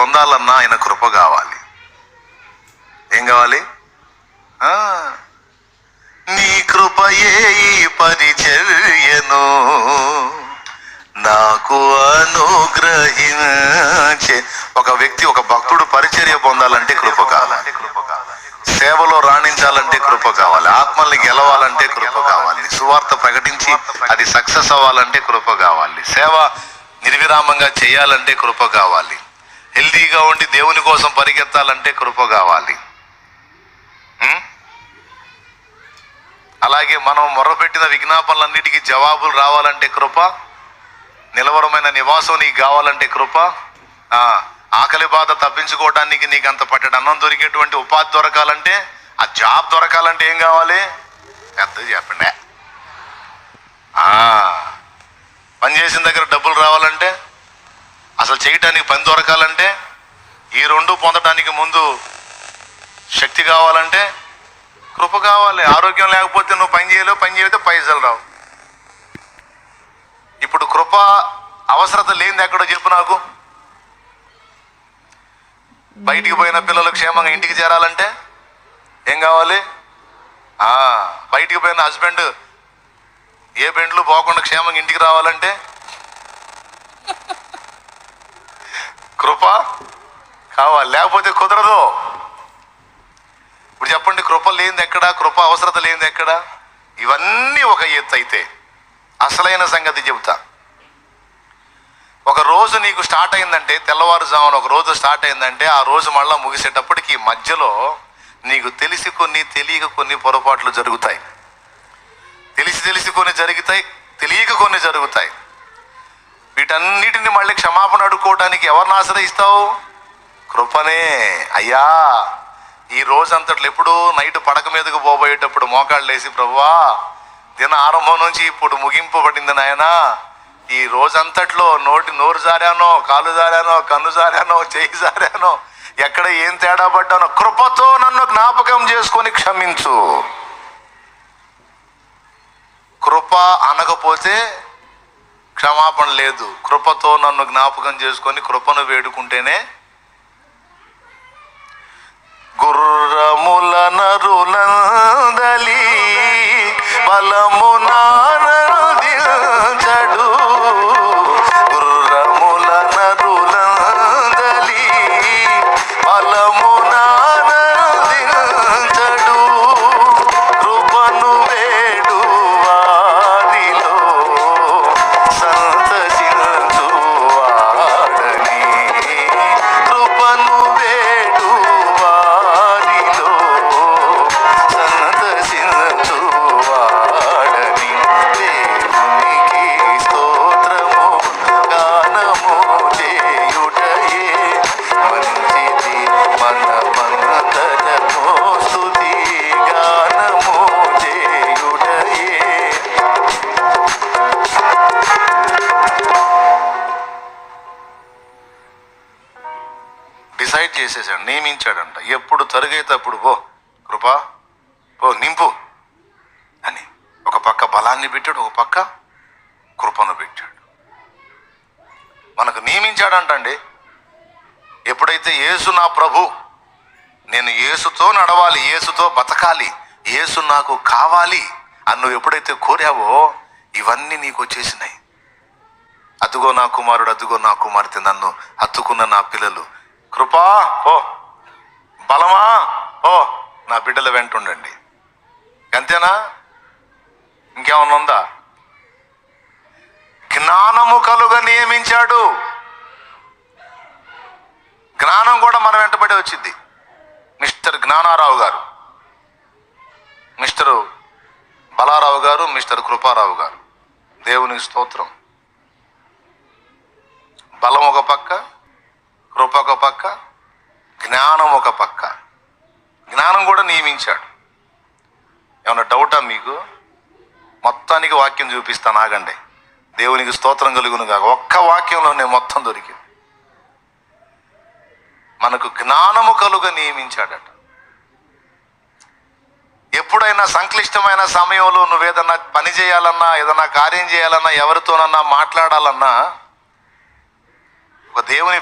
పొందాలన్నా ఆయన కృప కావాలి. ఏం కావాలి? నీ కృపయే ఈ పరిచర్యను నాకు అనుగ్రహించే. ఒక వ్యక్తి ఒక భక్తుడు పరిచర్య పొందాలంటే కృప కావాలి. సేవలో రాణించాలంటే కృప కావాలి. ఆత్మల్ని గెలవాలంటే కృప కావాలి. సువార్త ప్రకటించి అది సక్సెస్ అవ్వాలంటే కృప కావాలి. సేవ నిర్విరామంగా చేయాలంటే కృప కావాలి. హెల్దీగా ఉండి దేవుని కోసం పరిగెత్తాలంటే కృప కావాలి. అలాగే మనం మొరపెట్టిన విజ్ఞాపనలన్నిటికీ జవాబులు రావాలంటే కృప నిలవరమైన నివాసం నీకు కావాలంటే కృప ఆకలి బాధ తప్పించుకోవడానికి నీకు అంత పట్టడి అన్నం దొరికేటువంటి ఉపాధి దొరకాలంటే ఆ జాబ్ దొరకాలంటే ఏం కావాలి? పెద్ద చెప్పండి. పనిచేసిన పని చేసిన దగ్గర చేయటానికి పని దొరకాలంటే ఈ రెండు పొందడానికి ముందు శక్తి కావాలంటే కృప కావాలి ఆరోగ్యం లేకపోతే నువ్వు పని చేయలేవు పని చేయలేతే పైసలు రావు. ఇప్పుడు కృప అవసరత లేనిది ఎక్కడో చెప్పు నాకు. బయటికి పోయిన పిల్లలు క్షేమంగా ఇంటికి చేరాలంటే ఏం కావాలి? బయటికి పోయిన హస్బెండ్ ఏ బెండ్లు పోకుండా క్షేమంగా ఇంటికి రావాలంటే కావా? కావాలి లేకపోతే కుదరదు. ఇప్పుడు చెప్పండి కృప లేనిది ఎక్కడ? కృప అవసరత లేనిది ఎక్కడ? ఇవన్నీ ఒక ఎత్తు అయితే అసలైన సంగతి చెబుతా. ఒక రోజు నీకు స్టార్ట్ అయిందంటే తెల్లవారుజామున ఒక రోజు స్టార్ట్ అయిందంటే ఆ రోజు మళ్ళీ ముగిసేటప్పటికి మధ్యలో నీకు తెలిసి కొన్ని తెలియక కొన్ని పొరపాట్లు జరుగుతాయి. తెలిసి తెలిసి కొన్ని జరుగుతాయి తెలియక కొన్ని జరుగుతాయి. వీటన్నిటిని మళ్ళీ క్షమాపణ అడుక్కోవడానికి ఎవరిని ఆశ్రయిస్తావు? కృపనే. అయ్యా ఈ రోజంతట్లో ఎప్పుడు నైట్ పడక మీదకు పోబోయేటప్పుడు మోకాళ్ళు లేసి ప్రభువా దిన ఆరంభం నుంచి ఇప్పుడు ముగింపు పడింది నాయన. ఈ రోజంతట్లో నోటి నోరు జారానో కాలు జారానో కన్ను జారానో చేయి జారానో ఎక్కడ ఏం తేడా పడ్డానో కృపతో నన్ను జ్ఞాపకం చేసుకొని క్షమించు. కృప అనకపోతే క్షమాపణ లేదు. కృపతో నన్ను జ్ఞాపకం చేసుకొని కృపను వేడుకుంటేనే చేసేసాడు నియమించాడంట. ఎప్పుడు తరుగైతే అప్పుడు పో కృపా పో నింపు అని. ఒక పక్క బలాన్ని పెట్టాడు ఒక పక్క కృపను పెట్టాడు. మనకు నియమించాడంటండి ఎప్పుడైతే యేసు నా ప్రభు నేను యేసుతో నడవాలి యేసుతో బతకాలి యేసు నాకు కావాలి అని నువ్వు ఎప్పుడైతే కోరావో ఇవన్నీ నీకు వచ్చేసినాయి. అదుగో నా కుమారుడు అదుగో నా కుమార్తె నన్ను హత్తుకున్న నా పిల్లలు కృపా ఓ బలమా ఓ నా బిడ్డల వెంట ఉండండి. అంతేనా ఇంకేమన్నా ఉందా? జ్ఞానము కలుగ నియమించాడు. జ్ఞానం కూడా మన వెంటబడి వచ్చింది. మిస్టర్ జ్ఞానారావు గారు. మిస్టర్ బలారావు గారు మిస్టర్ కృపారావు గారు. దేవునికి స్తోత్రం. బలం ఒక పక్క కృప ఒక పక్క జ్ఞానం ఒక పక్క. జ్ఞానం కూడా నియమించాడు. ఏమన్నా డౌటా మీకు? మొత్తానికి వాక్యం చూపిస్తాను ఆగండి. దేవునికి స్తోత్రం కలుగును కాక ఒక్క వాక్యంలోనే మొత్తం దొరికింది. మనకు జ్ఞానము కలుగ నియమించాడట. ఎప్పుడైనా సంక్లిష్టమైన సమయంలో నువ్వేదన్నా పని చేయాలన్నా ఏదన్నా కార్యం చేయాలన్నా ఎవరితోనన్నా మాట్లాడాలన్నా ఒక దేవుని